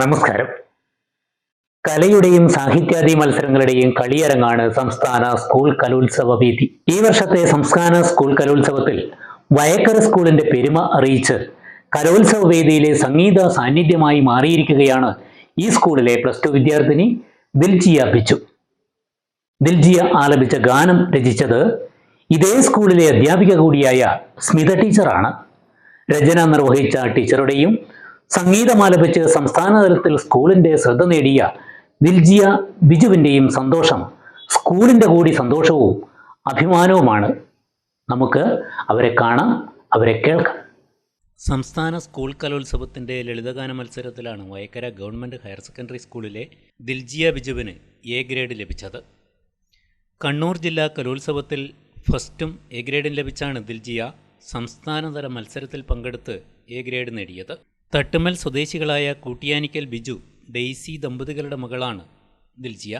നമസ്കാരം. കലയുടെയും സാഹിത്യാദി മത്സരങ്ങളുടെയും കളിയരങ്ങാണ് സംസ്ഥാന സ്കൂൾ കലോത്സവ വേദി ഈ വർഷത്തെ സംസ്ഥാന സ്കൂൾ കലോത്സവത്തിൽ വയക്കര സ്കൂളിന്റെ പെരുമ അറിയിച്ച് കലോത്സവ വേദിയിലെ സംഗീത സാന്നിധ്യമായി മാറിയിരിക്കുകയാണ് ഈ സ്കൂളിലെ പ്ലസ് ടു വിദ്യാർത്ഥിനി ദിൽജിയ ബിച്ചു. ദിൽജിയ ആലപിച്ച ഗാനം രചിച്ചത് ഇതേ സ്കൂളിലെ അധ്യാപിക കൂടിയായ സ്മിത ടീച്ചറാണ്. രചന നിർവഹിച്ച ടീച്ചറുടെയും സംഗീതമാലപിച്ച് സംസ്ഥാന തലത്തിൽ സ്കൂളിന്റെ ശ്രദ്ധ നേടിയ ദിൽജിയ ബിജുവിന്റെയും സന്തോഷം. സ്കൂളിന്റെ കൂടി സന്തോഷവും അഭിമാനവുമാണ്. നമുക്ക് അവരെ കാണാം അവരെ കേൾക്കാം. സംസ്ഥാന സ്കൂൾ കലോത്സവത്തിന്റെ ലളിതഗാന മത്സരത്തിലാണ് വയക്കര ഗവൺമെന്റ് ഹയർ സെക്കൻഡറി സ്കൂളിലെ ദിൽജിയ ബിജുവിന് എ ഗ്രേഡ് ലഭിച്ചത്. കണ്ണൂർ ജില്ലാ കലോത്സവത്തിൽ ഫസ്റ്റും എ ഗ്രേഡും ലഭിച്ചാണ് ദിൽജിയ സംസ്ഥാനതല മത്സരത്തിൽ പങ്കെടുത്ത് എ ഗ്രേഡ് നേടിയത്. തട്ടുമൽ സ്വദേശികളായ കൂട്ടിയാനിക്കൽ ബിജു ഡെയ്സി ദമ്പതികളുടെ മകളാണ് ദിൽജിയ.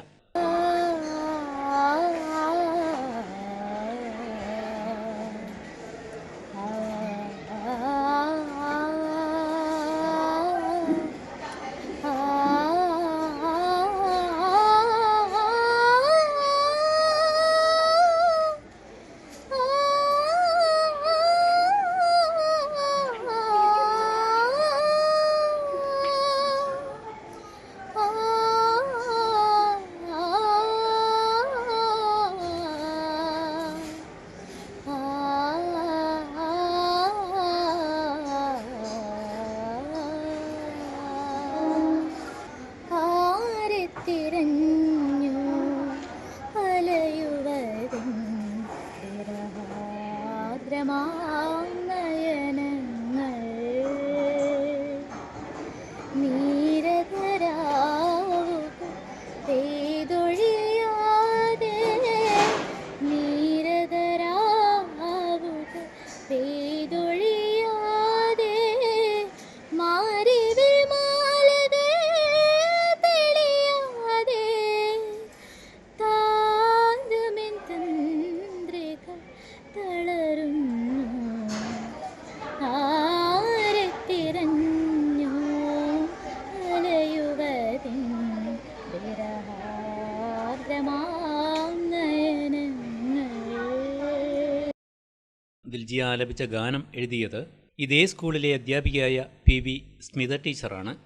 ദിൽജിയ ആലപിച്ച ഗാനം എഴുതിയത് ഇതേ സ്കൂളിലെ അധ്യാപികയായ പി വി സ്മിത ടീച്ചറാണ്.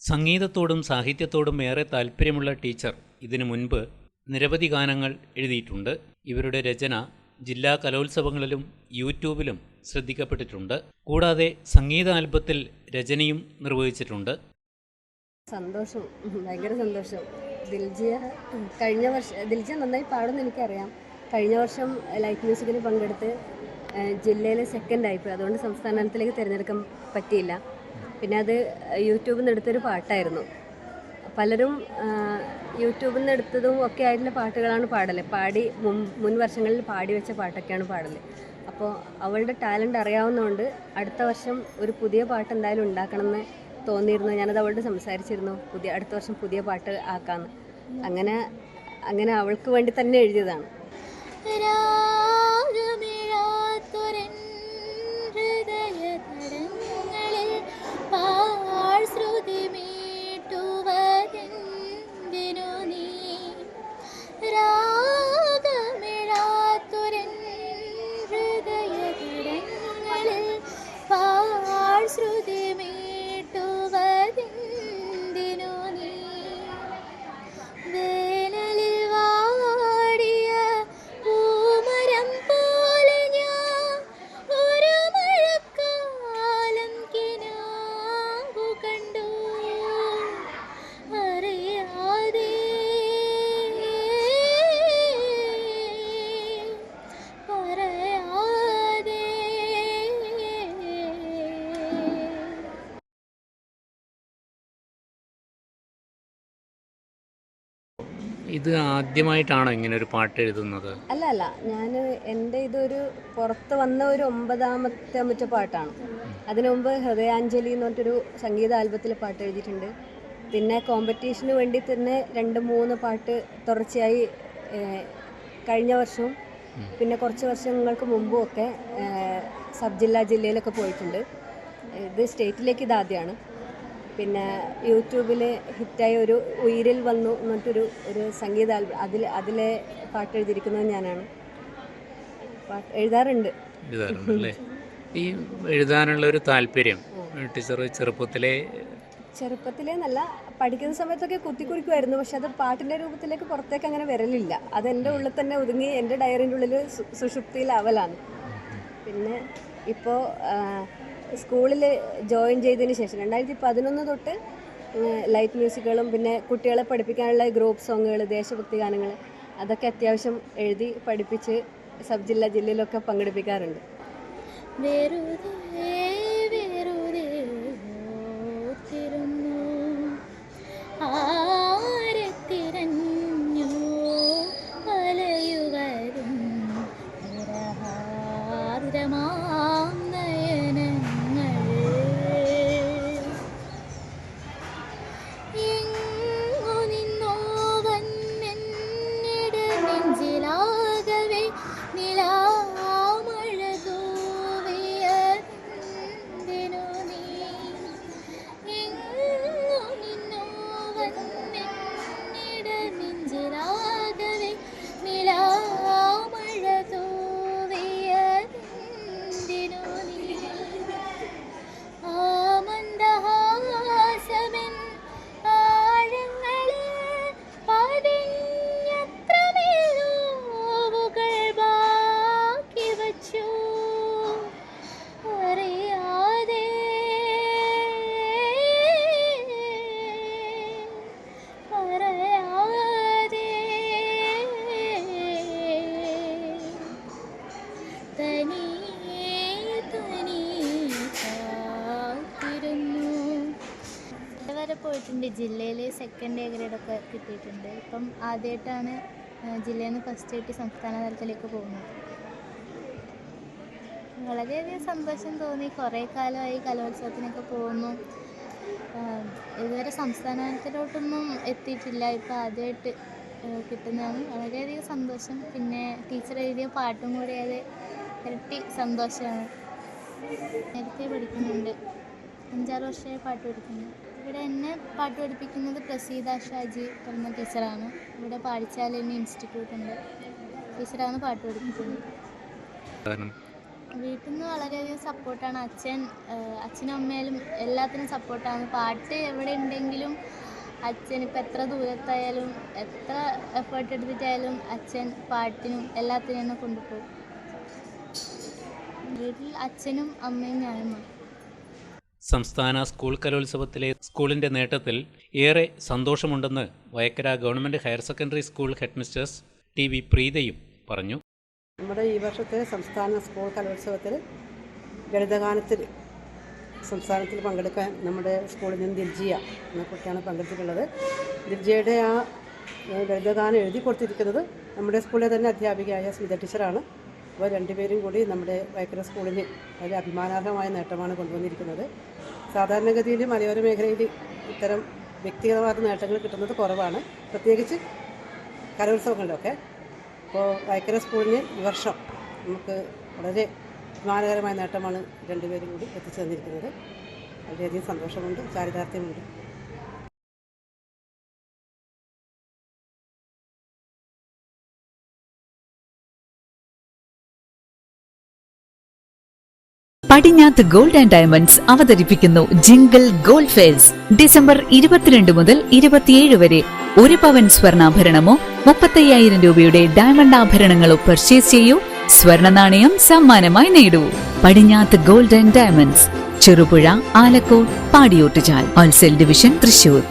സംഗീതത്തോടും സാഹിത്യത്തോടും ഏറെ താല്പര്യമുള്ള ടീച്ചർ ഇതിനു മുൻപ് നിരവധി ഗാനങ്ങൾ എഴുതിയിട്ടുണ്ട്. ഇവരുടെ രചന ജില്ലാ കലോത്സവങ്ങളിലും യൂട്യൂബിലും ശ്രദ്ധിക്കപ്പെട്ടിട്ടുണ്ട്. കൂടാതെ സംഗീത ആൽബത്തിൽ രചനയും നിർവഹിച്ചിട്ടുണ്ട്. സന്തോഷം ഭയങ്കര സന്തോഷം. ദിൽജിയ കഴിഞ്ഞ വർഷം ദിൽജിയ നന്നായി പാടുമെന്ന് എനിക്കറിയാം. കഴിഞ്ഞ വർഷം ലൈറ്റ് മ്യൂസിക്കിൽ പങ്കെടുത്ത് ജില്ലയിലെ സെക്കൻഡ് ആയിപ്പോയി അതുകൊണ്ട് സംസ്ഥാനത്തിലേക്ക് തിരഞ്ഞെടുക്കാൻ പറ്റിയില്ല. പിന്നെ അത് യൂട്യൂബിൽ നിന്ന് എടുത്തൊരു പാട്ടായിരുന്നു. പലരും യൂട്യൂബിൽ നിന്ന് എടുത്തതും ഒക്കെ ആയിട്ടുള്ള പാട്ടുകളാണ് പാടൽ. പാടി മുൻ മുൻ വർഷങ്ങളിൽ പാടി വെച്ച പാട്ടൊക്കെയാണ് പാടൽ. അപ്പോൾ അവളുടെ ടാലന്റ് അറിയാവുന്നതുകൊണ്ട് അടുത്ത വർഷം ഒരു പുതിയ പാട്ട് എന്തായാലും ഉണ്ടാക്കണമെന്ന് തോന്നിയിരുന്നു. ഞാനത് അവളോട് സംസാരിച്ചിരുന്നു. പുതിയ അടുത്ത വർഷം പുതിയ പാട്ട് ആക്കാമെന്ന് അങ്ങനെ അങ്ങനെ അവൾക്ക് വേണ്ടി തന്നെ എഴുതിയതാണ്. ഇത് ആദ്യമായിട്ടാണോ ഇങ്ങനെ ഒരു പാട്ട് എഴുതുന്നത്? അല്ല അല്ല. ഞാൻ എന്റെ ഇതൊരു പുറത്ത് വന്ന ഒരു ഒമ്പതാമത്തെ മറ്റു പാട്ടാണ്. അതിനു മുമ്പ് ഹൃദയാഞ്ജലി എന്ന് പറഞ്ഞിട്ടൊരു സംഗീത ആൽബത്തിൽ പാട്ട് എഴുതിയിട്ടുണ്ട്. പിന്നെ കോമ്പറ്റീഷന് വേണ്ടി തന്നെ രണ്ട് മൂന്ന് പാട്ട് തുടർച്ചയായി കഴിഞ്ഞ വർഷവും പിന്നെ കുറച്ച് വർഷങ്ങൾക്ക് മുമ്പും ഒക്കെ സബ് ജില്ലാ ജില്ലയിലൊക്കെ പോയിട്ടുണ്ട്. ഇത് സ്റ്റേറ്റിലേക്ക് ഇത് ആദ്യമാണ്. പിന്നെ യൂട്യൂബിൽ ഹിറ്റായ ഒരു ഉയിരിൽ വന്നു എന്നിട്ടൊരു ഒരു സംഗീത ആൽബം അതിൽ അതിലെ പാട്ട് എഴുതിയിരിക്കുന്നത് ഞാനാണ്. പാട്ട് എഴുതാറുണ്ട്. എഴുതാറുണ്ടല്ലേ? ഈ എഴുതാനുള്ള ഒരു താല്പര്യം ടീച്ചർ ചെറുപ്പത്തിലെ ചെറുപ്പത്തിലേ നല്ല പഠിക്കുന്ന സമയത്തൊക്കെ കുത്തിക്കുറിക്കുമായിരുന്നു പക്ഷെ അത് പാട്ടിന്റെ രൂപത്തിലേക്ക് പുറത്തേക്ക് അങ്ങനെ വരലില്ല. അത് എന്റെ ഉള്ളിൽ തന്നെ ഒതുങ്ങി എന്റെ ഡയറിന്റെ ഉള്ളിൽ സുഷുപ്തിയിലാവലാണ്. പിന്നെ ഇപ്പോൾ സ്കൂളിൽ ജോയിൻ ചെയ്തതിന് ശേഷം രണ്ടായിരത്തി പതിനൊന്ന് തൊട്ട് ലൈറ്റ് മ്യൂസിക്കുകളും പിന്നെ കുട്ടികളെ പഠിപ്പിക്കാനുള്ള ഗ്രൂപ്പ് സോങ്ങുകൾ ദേശഭക്തി ഗാനങ്ങൾ അതൊക്കെ അത്യാവശ്യം എഴുതി പഠിപ്പിച്ച് സബ് ജില്ല ജില്ലയിലൊക്കെ പങ്കെടുപ്പിക്കാറുണ്ട്. ജില്ലയിൽ സെക്കൻഡ് എ ഗ്രേഡൊക്കെ കിട്ടിയിട്ടുണ്ട്. ഇപ്പം ആദ്യമായിട്ടാണ് ജില്ലയിൽ നിന്ന് ഫസ്റ്റ് കിട്ടി സംസ്ഥാന തലത്തിലേക്ക് പോകുന്നത്. വളരെയധികം സന്തോഷം തോന്നി. കുറേ കാലമായി കലോത്സവത്തിനൊക്കെ പോകുന്നു. ഇതുവരെ സംസ്ഥാന തലത്തിലോട്ടൊന്നും എത്തിയിട്ടില്ല ഇപ്പോൾ ആദ്യമായിട്ട് കിട്ടുന്നതാണ്. വളരെയധികം സന്തോഷം. പിന്നെ ടീച്ചർ എഴുതിയ പാട്ടും കൂടി അത് ഇരട്ടി സന്തോഷമാണ്. നേരത്തെ പഠിക്കുന്നുണ്ട്. അഞ്ചാറ് വർഷമായി പാട്ട് പഠിക്കുന്നു. ഇവിടെ എന്നെ പാട്ട് പഠിപ്പിക്കുന്നത് പ്രസീത ഷാജി പറഞ്ഞ ടീച്ചറാണ്. ഇവിടെ പാടിച്ചാലിന് ഇൻസ്റ്റിറ്റ്യൂട്ട് ഉണ്ട്. ടീച്ചറാണ് പാട്ട് പഠിപ്പിക്കുന്നത്. വീട്ടിൽ നിന്ന് വളരെയധികം സപ്പോർട്ടാണ്. അച്ഛൻ അച്ഛനും അമ്മയാലും എല്ലാത്തിനും സപ്പോർട്ടാണ്. പാട്ട് എവിടെ ഉണ്ടെങ്കിലും അച്ഛൻ ഇപ്പം എത്ര ദൂരത്തായാലും എത്ര എഫേർട്ട് എടുത്തിട്ടായാലും അച്ഛൻ പാട്ടിനും എല്ലാത്തിനും എന്നെ കൊണ്ടുപോകും. വീട്ടിൽ അച്ഛനും അമ്മയും ഞാനും സംസ്ഥാന സ്കൂൾ കലോത്സവത്തിലെ സ്കൂളിന്റെ നേട്ടത്തിൽ ഏറെ സന്തോഷമുണ്ടെന്ന് Vayakkara government higher secondary school headmistress T V പ്രീതയും പറഞ്ഞു. നമ്മുടെ ഈ വർഷത്തെ സംസ്ഥാന സ്കൂൾ കലോത്സവത്തിൽ ഗണിതഗാനത്തിൽ സംസ്ഥാനത്തിൽ പങ്കെടുക്കാൻ നമ്മുടെ സ്കൂളിൽ നിന്ന് ദിൽജിയ എന്ന കുട്ടിയാണ് പങ്കെടുത്തിട്ടുള്ളത്. ദിൽജിയയുടെ ആ ഗണിതഗാനം എഴുതി കൊടുത്തിരിക്കുന്നത് നമ്മുടെ സ്കൂളിലെ തന്നെ അധ്യാപികയായ സ്മിത ടീച്ചറാണ്. അപ്പോൾ രണ്ടുപേരും കൂടി നമ്മുടെ വൈക്കര സ്കൂളിന് വളരെ അഭിമാനാർഹമായ നേട്ടമാണ് കൊണ്ടുവന്നിരിക്കുന്നത്. സാധാരണഗതിയിൽ മലയോര മേഖലയിൽ ഇത്തരം വ്യക്തിഗതമായ നേട്ടങ്ങൾ കിട്ടുന്നത് കുറവാണ്. പ്രത്യേകിച്ച് കലോത്സവങ്ങളിലൊക്കെ. ഇപ്പോൾ വൈക്കര സ്കൂളിന് ഈ വർഷം നമുക്ക് വളരെ അഭിമാനകരമായ നേട്ടമാണ് രണ്ടുപേരും കൂടി എത്തിച്ചു തന്നിരിക്കുന്നത്. വളരെയധികം സന്തോഷമുണ്ട് ചാരിതാർത്ഥ്യമുണ്ട്. പടിഞ്ഞാത്ത് ഗോൾഡ് ആൻഡ് ഡയമണ്ട്സ് അവതരിപ്പിക്കുന്നു ജിംഗിൾ ഗോൾഡ് ഫെയർസ്. ഡിസംബർ ഇരുപത്തിരണ്ട് മുതൽ ഇരുപത്തിയേഴ് വരെ ഒരു പവൻ സ്വർണാഭരണമോ മുപ്പത്തയ്യായിരം രൂപയുടെ ഡയമണ്ട് ആഭരണങ്ങളോ പർച്ചേസ് ചെയ്യൂ. സ്വർണ നാണയം സമ്മാനമായി നേടൂ. Padinjath gold and diamonds. Cherupuzha Alakode Padiyottuchal. Wholesale division Thrissur.